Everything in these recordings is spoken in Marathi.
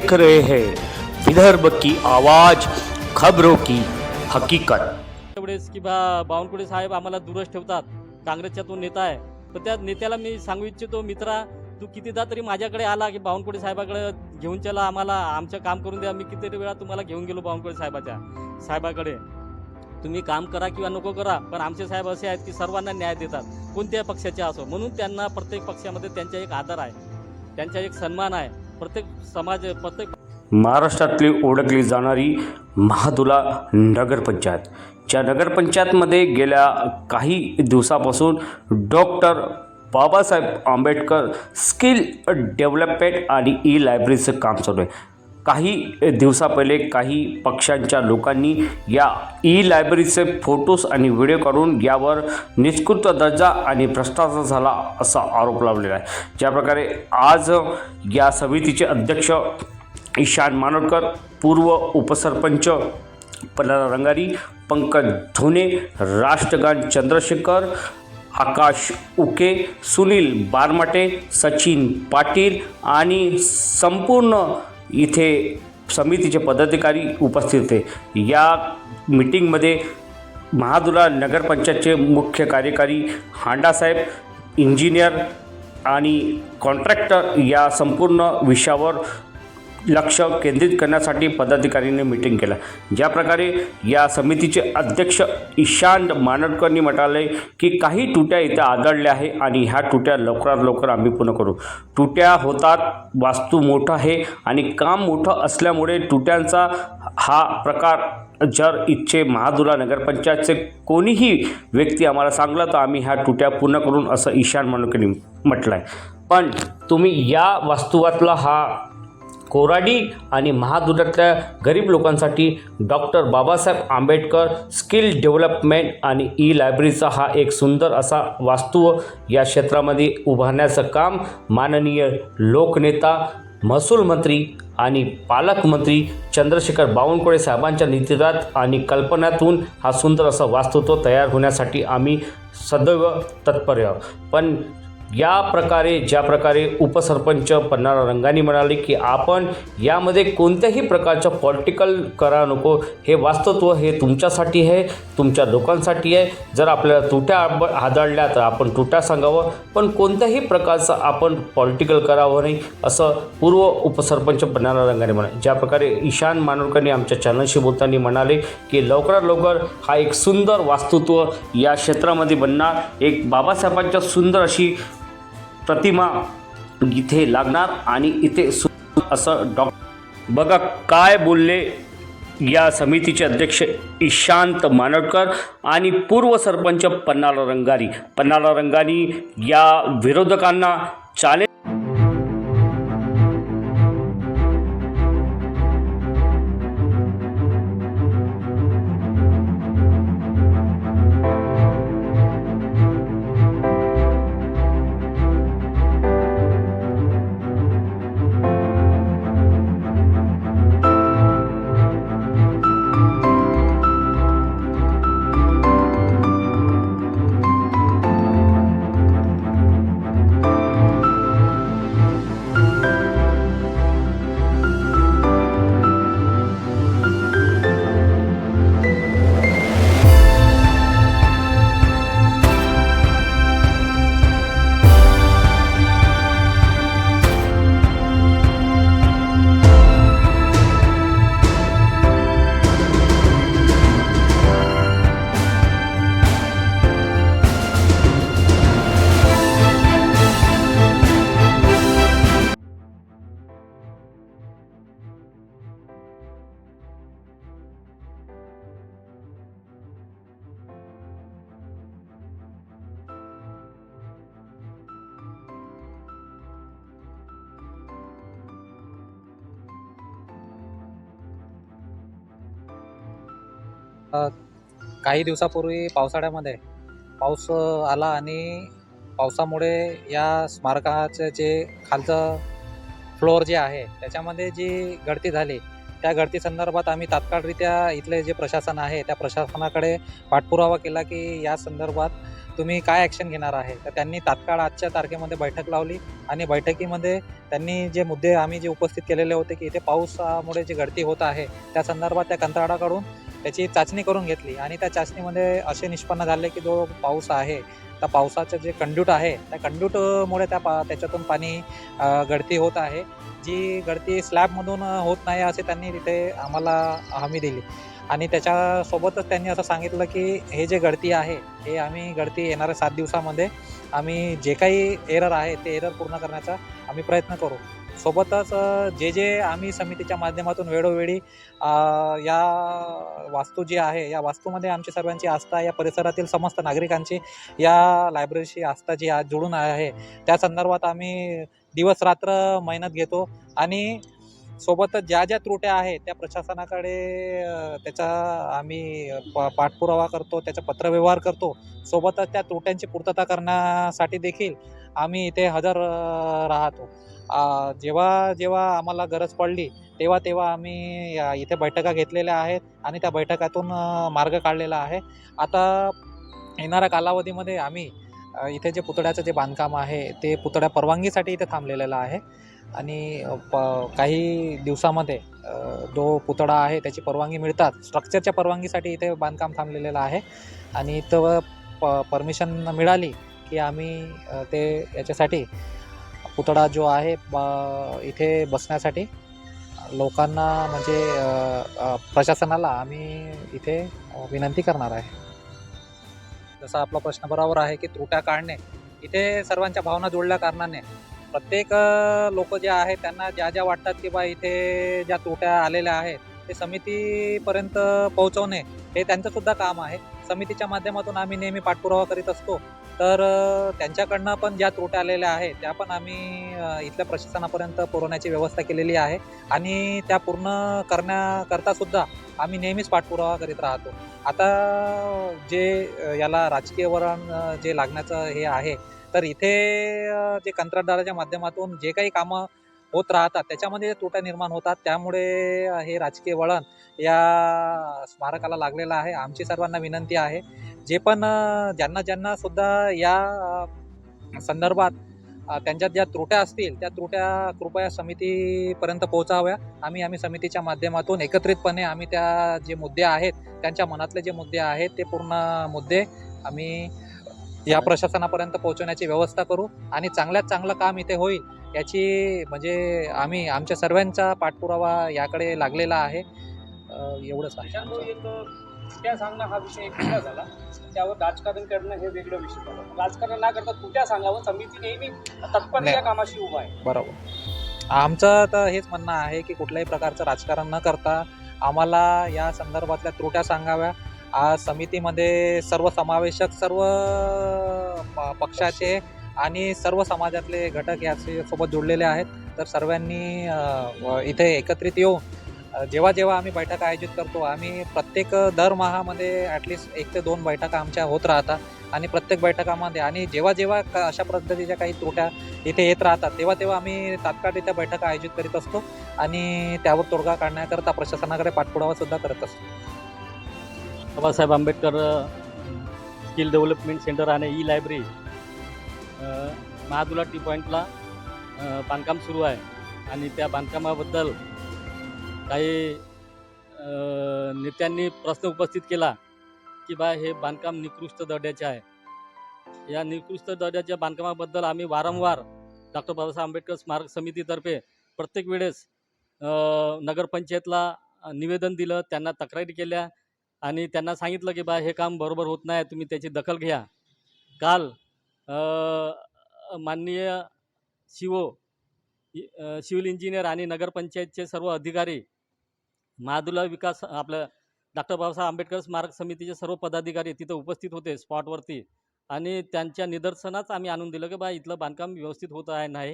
देख रहे हैं। विदर्भ की आवाज खबरों की हकीकत। एवढेच की बा बावनकुळे साहेब आम्हाला दूरच ठेवतात. काँग्रेसचा तो नेता आहे. तर त्या नेत्याला मी सांगू इच्छितो मित्रा तू कितीदा तरी माझ्याकडे आला की बावनकुळे साहेबाकडे घेऊन चला आम्हाला. आमचं काम करून द्या. मी किती वेळा तुम्हाला घेऊन गेलो बावनकुळे साहेबाच्या साहेबाकडे. तुम्ही काम करा किंवा नको करा पण आमचे साहेब असे आहेत की सर्वांना न्याय देतात. कोणत्याही पक्षाचे असो. म्हणून त्यांना प्रत्येक पक्षामध्ये त्यांचा एक आदर आहे. त्यांचा एक सन्मान आहे. प्रत्येक समाज प्रत्येक महाराष्ट्रातली ओळखली जाणारी महादुला नगरपंचायत ज्या नगरपंचायतमध्ये गेल्या काही दिवसापासून doctor Babasaheb Ambedkar skill development आणि ई लायब्ररीचं काम चालू आहे. काही दिवसा पहिले काही पक्षांच्या लोकांनी या ई लायब्ररीचे फोटोज आणि व्हिडिओ काढून यावर निष्कृत दर्जा आणि भ्रष्टाचार झाला असा आरोप लावलेला आहे. ज्या प्रकारे आज या समितीचे अध्यक्ष ईशान मानोडकर पूर्व उपसरपंच पल्ला रंगारी पंकज धोने राष्ट्रगान चंद्रशेखर आकाश उके सुनील बारमाटे सचिन पाटील आणि संपूर्ण इथे समितीचे पदाधिकारी उपस्थित होते. या मिटिंगमध्ये महादुरा नगरपंचायतचे मुख्य कार्यकारी हांडासाहेब इंजिनियर आणि कॉन्ट्रॅक्टर या संपूर्ण विषयावर लक्ष केंद्रित करण्यासाठी पदाधिकाऱ्यांनी मिटिंग केलं. ज्या प्रकारे या समितीचे अध्यक्ष ईशान मानडकरनी म्हटले की काही तुट्या इथे आढळल्या आहे आणि ह्या तुट्या लवकरात लवकर आम्ही पूर्ण करू. तुट्या होतात वास्तू मोठं आहे आणि काम मोठं असल्यामुळे तुट्यांचा हा प्रकार जर इच्छे महादुला नगरपंचायतचे कोणीही व्यक्ती आम्हाला सांगलं तर आम्ही ह्या तुट्या पूर्ण करून असं ईशान मानडकरनी म्हटलं आहे पण तुम्ही या वास्तुवातला हा कोराडी आणि महादुरातल्या गरीब लोकांसाठी doctor Babasaheb Ambedkar skill development आणि ई लायब्ररीचा हा एक सुंदर असा वास्तू या क्षेत्रामध्ये उभारण्याचं काम माननीय लोकनेता महसूल मंत्री आणि पालकमंत्री चंद्रशेखर बावनकुळे साहेबांच्या नेतृत्वात आणि कल्पनातून हा सुंदर असा वास्तुत्व तयार होण्यासाठी आम्ही सदैव तत्पर आहोत. पण या प्रकारे ज्या प्रकारे उपसरपंच पन्नाळा रंगानी म्हणाले की आपण यामध्ये कोणत्याही प्रकारचं पॉलिटिकल करा नको. हे वास्तवत्व हे तुमच्यासाठी आहे तुमच्या लोकांसाठी आहे. जर आपल्याला तुट्या आब- तर आपण तुट्या सांगावं. पण कोणत्याही प्रकारचं आपण पॉलिटिकल करावं नाही असं पूर्व उपसरपंच पन्नाळा रंगाने म्हणा ज्या प्रकारे ईशान मानोरकरनी आमच्या चॅनलशी बोलताना म्हणाले की लवकरात लवकर हा एक सुंदर वास्तुत्व या क्षेत्रामध्ये बनणार. एक बाबासाहेबांच्या सुंदर अशी प्रतिमा इथे लागणार आणि इथे सु असं डॉ बघा काय बोलले या समितीचे अध्यक्ष ईशांत मानडकर आणि पूर्व सरपंच पन्नाला रंगारी. पन्नाला रंगारी या विरोधकांना चाले काही दिवसापूर्वी पावसाळ्यामध्ये पाऊस आला आणि पावसामुळे या स्मारकाचं जे खालचं फ्लोअर जे आहे त्याच्यामध्ये जी गळती झाली त्या गळती संदर्भात आम्ही तात्काळरित्या इथले जे प्रशासन आहे त्या प्रशासनाकडे पाठपुरावा केला की या संदर्भात तुम्ही काय ॲक्शन घेणार आहे? तर त्यांनी तात्काळ आजच्या तारखेमध्ये बैठक लावली आणि बैठकीमध्ये त्यांनी जे मुद्दे आम्ही जे उपस्थित केलेले होते की इथे पावसामुळे जी गळती होत आहे त्या संदर्भात त्या कंत्राडाकडून त्याची चाचणी करून घेतली. आणि त्या चाचणीमध्ये असे निष्पन्न झाले की जो पाऊस आहे त्या पावसाचं जे कंड्यूट आहे त्या कंड्यूटमुळे त्या पा त्याच्यातून पाणी गळती होत आहे. जी गळती स्लॅबमधून होत नाही असे त्यांनी तिथे आम्हाला हमी दिली. आणि त्याच्यासोबतच त्यांनी असं सांगितलं की हे जे गळती आहे हे आम्ही गळती येणाऱ्या सात दिवसामध्ये आम्ही जे काही एरर आहे ते एरर पूर्ण करण्याचा आम्ही प्रयत्न करू. सोबतच जे जे आम्ही समितीच्या माध्यमातून वेळोवेळी या वास्तू जी आहे या वास्तूमध्ये आमची सर्वांची आस्था या परिसरातील समस्त नागरिकांची या लायब्ररीशी आस्था जी आज जुळून आहे त्या संदर्भात आम्ही दिवस रात्र मेहनत घेतो आणि सोबतच ज्या ज्या त्रुट्या आहेत त्या प्रशासनाकडे त्याचा आम्ही पा पाठपुरावा करतो त्याचा पत्रव्यवहार करतो. सोबतच त्या त्रुट्यांची पूर्तता करण्यासाठी देखील आम्ही इथे हजर राहतो. जेव्हा जेव्हा आम्हाला गरज पडली तेव्हा तेव्हा आम्ही या इथे बैठका घेतलेल्या आहेत आणि त्या बैठकातून मार्ग काढलेला आहे. आता येणाऱ्या कालावधीमध्ये आम्ही इथे जे पुतळ्याचं जे बांधकाम आहे ते पुतळ्या परवानगीसाठी इथे थांबलेलं आहे. आणि प काही दिवसामध्ये जो पुतळा आहे त्याची परवानगी मिळतात. स्ट्रक्चरच्या परवानगीसाठी इथे बांधकाम थांबलेलं आहे. आणि इथं प परमिशन मिळाली की आम्ही ते याच्यासाठी पुतळा जो आहे ब इथे बसण्यासाठी लोकांना म्हणजे प्रशासनाला आम्ही इथे विनंती करणार आहे. जसा आपला प्रश्न बरोबर आहे की त्रुट्या काढणे इथे सर्वांच्या भावना जोडल्या कारणाने प्रत्येक लोक जे आहेत त्यांना ज्या ज्या वाटतात की बा इथे ज्या त्रुट्या आलेल्या आहेत ते समितीपर्यंत पोहोचवणे हे त्यांचं सुद्धा काम आहे. समितीच्या माध्यमातून आम्ही नेहमी पाठपुरावा करीत असतो. तर त्यांच्याकडनं पण ज्या त्रुट्या आलेल्या आहेत त्या पण आम्ही इथल्या प्रशासनापर्यंत पुरवण्याची व्यवस्था केलेली आहे. आणि त्या पूर्ण करण्याकरता सुद्धा आम्ही नेहमीच पाठपुरावा करीत राहतो. आता जे याला राजकीय वळण जे लागण्याचं हे आहे तर इथे जे कंत्राटदाराच्या माध्यमातून जे काही कामं होत राहतात त्याच्यामध्ये त्रुट्या निर्माण होतात त्यामुळे हे राजकीय वळण या स्मारकाला लागलेलं आहे. आमची सर्वांना विनंती आहे. जे पण ज्यांना ज्यांना सुद्धा या संदर्भात त्यांच्यात ज्या त्रुट्या असतील त्या त्रुट्या कृपया समितीपर्यंत पोहोचाव्या. आम्ही आम्ही समितीच्या माध्यमातून एकत्रितपणे आम्ही त्या जे मुद्दे आहेत त्यांच्या मनातले जे मुद्दे आहेत ते पूर्ण मुद्दे आम्ही या प्रशासनापर्यंत पोहोचवण्याची व्यवस्था करू आणि चांगल्यात चांगलं काम इथे होईल याची म्हणजे आम्ही आमच्या सर्वांचा पाठपुरावा याकडे लागलेला आहे. एवढंच आहे. तुट्या सांगणं हा विषय एक वेगळा झाला. त्यावर राजकारण करणं हे वेगळं विषय झालं. राजकारण न करता तुट्या सांगावं? समिती नेहमी तत्पर नाही. या कामाशी उभा आहे. बरोबर. आमचं तर हेच म्हणणं आहे की कुठल्याही प्रकारचं राजकारण न करता आम्हाला या संदर्भातल्या त्रुट्या सांगाव्या. आज समितीमध्ये सर्व समावेशक सर्व पक्षाचे आणि सर्व समाजातले घटक याचे सोबत जोडलेले आहेत. तर सर्वांनी इथे एकत्रित येऊन जेव्हा जेव्हा आम्ही बैठका आयोजित करतो आम्ही प्रत्येक दरमहामध्ये ॲटलिस्ट एक ते दोन बैठका आमच्या होत राहतात. आणि प्रत्येक बैठकामध्ये आणि जेव्हा जेव्हा क- अशा पद्धतीच्या काही त्रुट्या इथे येत राहतात तेव्हा तेव्हा आम्ही तात्काळ तिथे बैठका आयोजित करीत असतो. आणि त्यावर तोडगा काढण्याकरता प्रशासनाकडे पाठपुरावा सुद्धा करत असतो. Babasaheb Ambedkar skill development centre आणि ई लायब्ररी महादुला टी पॉईंटला बांधकाम सुरू आहे. आणि त्या बांधकामाबद्दल काही नेत्यांनी प्रश्न उपस्थित केला की बा हे बांधकाम निकृष्ट दर्जाचे आहे. या निकृष्ट दर्जाच्या बांधकामाबद्दल आम्ही वारंवार डॉक्टर बाबासाहेब आंबेडकर स्मारक समितीतर्फे प्रत्येक वेळेस नगरपंचायतला निवेदन दिलं त्यांना तक्रारी केल्या आणि त्यांना सांगितलं की बा हे काम बरोबर होत नाही तुम्ही त्याची दखल घ्या. काल माननीय शिवो सिव्हिल इंजिनियर आणि नगरपंचायतचे सर्व अधिकारी महादुला विकास आपलं डॉक्टर बाबासाहेब आंबेडकर स्मारक समितीचे सर्व पदाधिकारी तिथं उपस्थित होते स्पॉटवरती. आणि त्यांच्या निदर्शनाच आम्ही आणून दिलं की बा इथलं बांधकाम व्यवस्थित होत आहे नाही.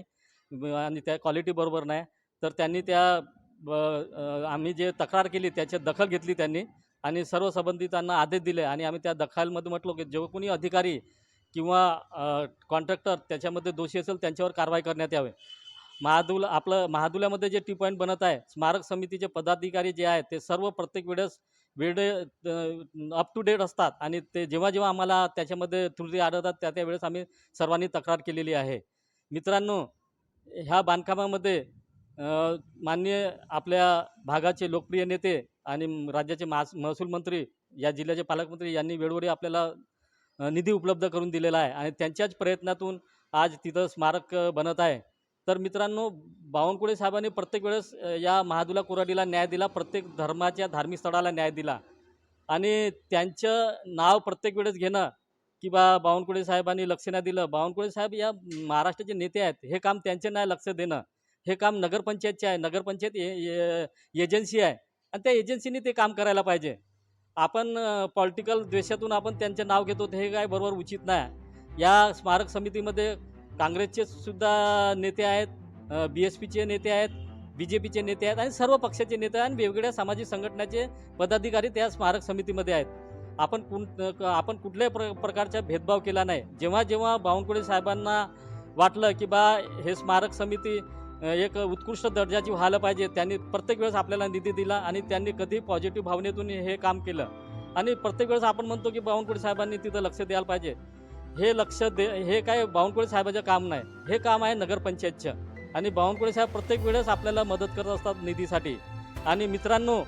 आणि त्या क्वालिटी बरोबर नाही. तर त्यांनी त्या ब- आम्ही जे तक्रार केली त्याची दखल घेतली त्यांनी. आणि सर्व संबंधितांना आदेश दिले. आणि आम्ही त्या दखलमध्ये म्हटलो की जो कोणी अधिकारी किंवा कॉन्ट्रॅक्टर त्याच्यामध्ये दोषी असेल त्यांच्यावर कारवाई करण्यात यावे. महादुल आपलं महादुल्यामध्ये जे टी पॉईंट बनत आहे स्मारक समितीचे पदाधिकारी जे आहेत ते सर्व प्रत्येक वेळेस वेळे अप टू डेट असतात. आणि ते जेव्हा जेव्हा आम्हाला त्याच्यामध्ये त्रुटी आढळतात त्या त्यावेळेस आम्ही सर्वांनी तक्रार केलेली आहे. मित्रांनो ह्या बांधकामामध्ये मान्य आपल्या भागाचे लोकप्रिय नेते आणि राज्याचे मास महसूल मंत्री या जिल्ह्याचे पालकमंत्री यांनी वेळोवेळी आपल्याला निधी उपलब्ध करून दिलेला आहे. आणि त्यांच्याच प्रयत्नातून आज तिथं स्मारक बनत आहे. तर मित्रांनो बावनकुळे साहेबांनी प्रत्येक वेळेस या महादुला कोराडीला न्याय दिला प्रत्येक धर्माच्या धार्मिक स्थळाला न्याय दिला. आणि त्यांचं नाव प्रत्येक वेळेस घेणं की बा बावनकुळे साहेबांनी लक्ष नाही दिलं. बावनकुळे साहेब या महाराष्ट्राचे नेते आहेत हे काम त्यांचे नाही लक्ष देणं. हे काम नगरपंचायतचे आहे. नगरपंचायत एजन्सी आहे. आणि त्या एजन्सीने ते काम करायला पाहिजे. आपण पॉलिटिकल द्वेषातून आपण त्यांचे नाव घेतो हे काय बरोबर उचित नाही. या स्मारक समितीमध्ये काँग्रेसचे सुद्धा नेते आहेत बी एस पीचे नेते आहेत बी जे पीचे नेते आहेत आणि सर्व पक्षाचे नेते आहेत आणि वेगवेगळ्या सामाजिक संघटनाचे पदाधिकारी त्या स्मारक समितीमध्ये आहेत. आपण कुण आपण कुठल्याही प्र प्रकारचा भेदभाव केला नाही. जेव्हा जेव्हा बावनकुळे साहेबांना वाटलं की बा हे स्मारक समिती एक उत्कृष्ट दर्जाची व्हायला पाहिजे त्यांनी प्रत्येक वेळेस आपल्याला निधी दिला आणि त्यांनी कधी पॉझिटिव्ह भावनेतून हे काम केलं. आणि प्रत्येक वेळेस आपण म्हणतो की बावनकुळे साहेबांनी तिथं लक्ष द्यायला पाहिजे. हे लक्ष दे हे काय बावनकुळे साहेबाचं काम नाही. हे काम आहे नगरपंचायतचं. आणि बावनकुळे साहेब प्रत्येक वेळेस आपल्याला मदत करत असतात निधीसाठी. आणि मित्रांनो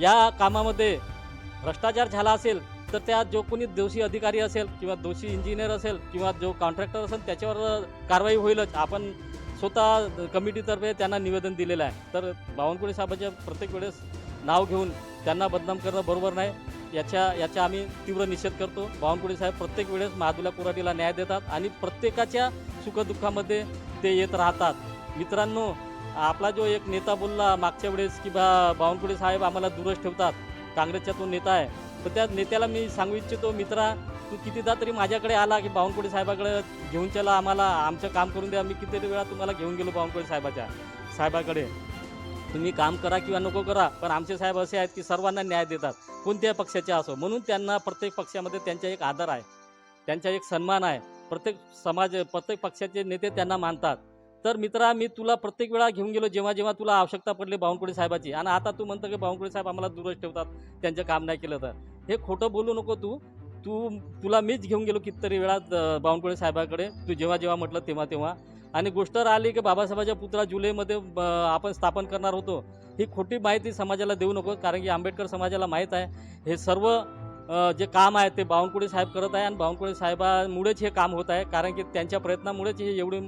या कामामध्ये भ्रष्टाचार झाला असेल तर त्या जो कोणी दोषी अधिकारी असेल किंवा दोषी इंजिनियर असेल किंवा जो कॉन्ट्रॅक्टर असेल त्याच्यावर कारवाई होईलच. आपण स्वतः कमिटीतर्फे त्यांना निवेदन दिलेलं आहे. तर बावनकुळे साहेबाच्या प्रत्येक वेळेस नाव घेऊन त्यांना बदनाम करणं बरोबर नाही. याच्या याचा आम्ही तीव्र निषेध करतो. बावनकुळे साहेब प्रत्येक वेळेस महादुला कोराडीला न्याय देतात आणि प्रत्येकाच्या सुखदुःखामध्ये ते येत राहतात. मित्रांनो आपला जो एक नेता बोलला मागच्या वेळेस की बा बावनकुळे साहेब आम्हाला दूरच ठेवतात. काँग्रेसचा तो नेता आहे. तर त्या नेत्याला मी सांगू इच्छितो मित्रा तू कितीदा तरी माझ्याकडे आला की बावनकुळे साहेबाकडे घेऊन चला आम्हाला. आमचं काम करून द्या. मी किती वेळा तुम्हाला घेऊन गेलो बावनकुळे साहेबाच्या साहेबाकडे. तुम्ही काम करा किंवा नको करा पण आमचे साहेब असे आहेत की सर्वांना न्याय देतात. कोणत्याही पक्षाचे असो. म्हणून त्यांना प्रत्येक पक्षामध्ये त्यांचा एक आदर आहे. त्यांचा एक सन्मान आहे. प्रत्येक समाज प्रत्येक पक्षाचे नेते त्यांना मानतात. तर मित्रा मी तुला प्रत्येक वेळा घेऊन गेलो जेव्हा जेव्हा तुला आवश्यकता पडली बावनकुळे साहेबाची. आणि आता तू म्हणतो की बावनकुळे साहेब आम्हाला दूरच ठेवतात. त्यांचं काम नाही केलं तर. हे खोटं बोलू नको तू. तू तुला मीच घेऊन गेलो कितीतरी वेळा बावनकुळे साहेबाकडे. तू जेव्हा जेव्हा म्हटलं तेव्हा तेव्हा. आणि गोष्ट राहिली की बाबासाहेबाच्या पुतळा जुलैमध्ये आपण स्थापन करणार होतो. ही खोटी माहिती समाजाला देऊ नको कारण की आंबेडकर समाजाला माहीत आहे. हे सर्व जे काम आहे ते बावनकुळे साहेब करत आहे आणि बावनकुळे साहेबामुळेच हे काम होत आहे. कारण की त्यांच्या प्रयत्नामुळेच हे एवढी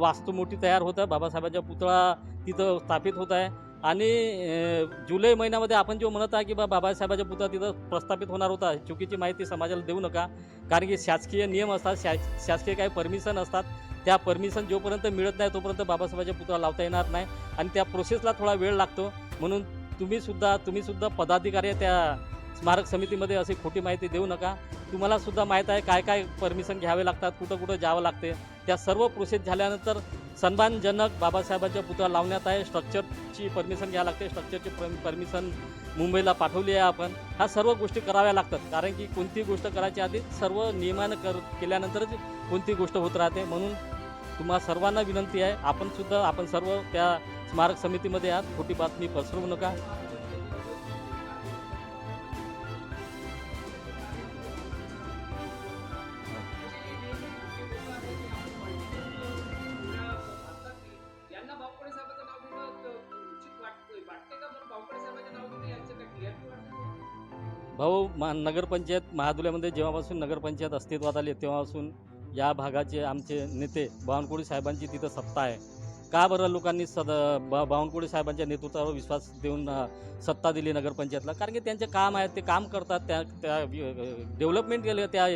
वास्तू मोठी तयार होत आहे. बाबासाहेबांचा पुतळा तिथं स्थापित होत आहे. आणि जुलै महिन्यामध्ये आपण जो म्हणत आहे की बा बाबासाहेबाचा पुतळा तिथं प्रस्थापित होणार होता चुकीची माहिती समाजाला देऊ नका. कारण की शासकीय नियम असतात शा शासकीय काही परमिशन असतात. त्या परमिशन जोपर्यंत मिळत नाही तोपर्यंत बाबासाहेबाच्या पुतळा लावता येणार नाही. आणि त्या प्रोसेसला थोडा वेळ लागतो. म्हणून तुम्हीसुद्धा तुम्हीसुद्धा पदाधिकारी त्या स्मारक समितीमध्ये अशी खोटी माहिती देऊ नका. तुम्हाला सुद्धा माहीत आहे काय काय परमिशन घ्यावे लागतात कुठं कुठं जावं लागते. त्या सर्व प्रोसेस झाल्यानंतर सन्मानजनक बाबासाहेबांच्या पुतळा लावण्यात आहे. स्ट्रक्चरची परमिशन घ्यावी लागते. स्ट्रक्चरची परमिशन मुंबईला पाठवली आहे आपण. ह्या सर्व गोष्टी कराव्या लागतात. कारण की कोणती गोष्ट करायच्या आधी सर्व नियमानं कर केल्यानंतरच कोणती गोष्ट होत राहते. म्हणून तुम्हा सर्वांना विनंती आहे. आपण सुद्धा आपण सर्व त्या स्मारक समितीमध्ये आहात. खोटी बातमी पसरवू नका. भाऊ मा नगरपंचायत महादुल्यामध्ये जेव्हापासून नगरपंचायत अस्तित्वात आली तेव्हापासून या भागाचे आमचे नेते बावनकुळे साहेबांची तिथं सत्ता आहे. का बरं लोकांनी सद बा बावनकुळे साहेबांच्या नेतृत्वावर विश्वास देऊन सत्ता दिली नगरपंचायतला? कारण की त्यांचे काम आहेत ते काम करतात त्या त्या डेव्हलपमेंट केलं त्या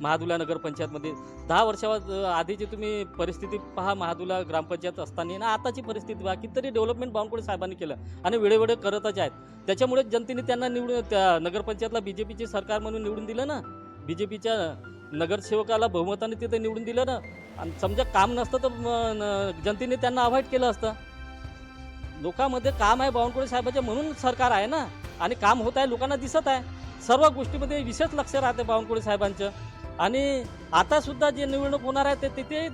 महादुला नगरपंचायतमध्ये. दहा वर्षावर आधीची तुम्ही परिस्थिती पहा महादुला ग्रामपंचायत असताना ना आताची परिस्थिती पहा कितीतरी डेव्हलपमेंट बावनकुळे साहेबांनी केलं आणि वेळेवेळे करतच आहेत. त्याच्यामुळे जनतेने त्यांना निवडून त्या नगरपंचायतला बी जे पीचे सरकार म्हणून निवडून दिलं ना? बी जे पीच्या नगरसेवकाला बहुमताने तिथे निवडून दिलं ना आणि समजा काम नसतं तर न- जनतेने त्यांना अवॉइड केलं असतं. लोकांमध्ये काम आहे बावनकुळे साहेबाचे म्हणून सरकार आहे ना आणि काम होत आहे लोकांना दिसत आहे. सर्व गोष्टीमध्ये विशेष लक्ष राहते बावनकुळे साहेबांचं. आणि आतासुद्धा जे निवडणूक होणार आहे ते तिथे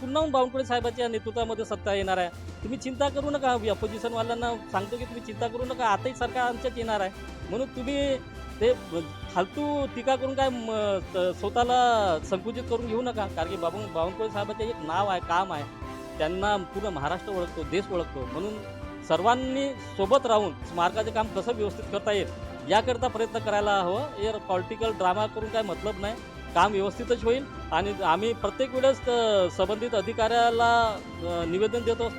पुन्हा बावनकुळे साहेबांच्या नेतृत्वामध्ये सत्ता येणार आहे. तुम्ही चिंता करू नका अपोजिशनवाल्यांना सांगतो की तुम्ही चिंता करू नका आताही सरकार आमच्यात येणार आहे. म्हणून तुम्ही ते फालतू टीका करून काय म, त- स्वतःला संकुचित करून घेऊ नका. कारण की बाबा बावनकुळे साहेबांचे एक नाव आहे काम आहे. त्यांना पूर्ण महाराष्ट्र ओळखतो देश ओळखतो. म्हणून सर्वांनी सोबत राहून स्मारकाचे काम कसं व्यवस्थित करता येईल याकरता प्रयत्न करायला हवं. हे पॉलिटिकल ड्रामा करून काय मतलब नाही. काम व्यवस्थितच होईल. आणि आम्ही प्रत्येक वेळेस संबंधित अधिकाऱ्याला निवेदन देत असतो.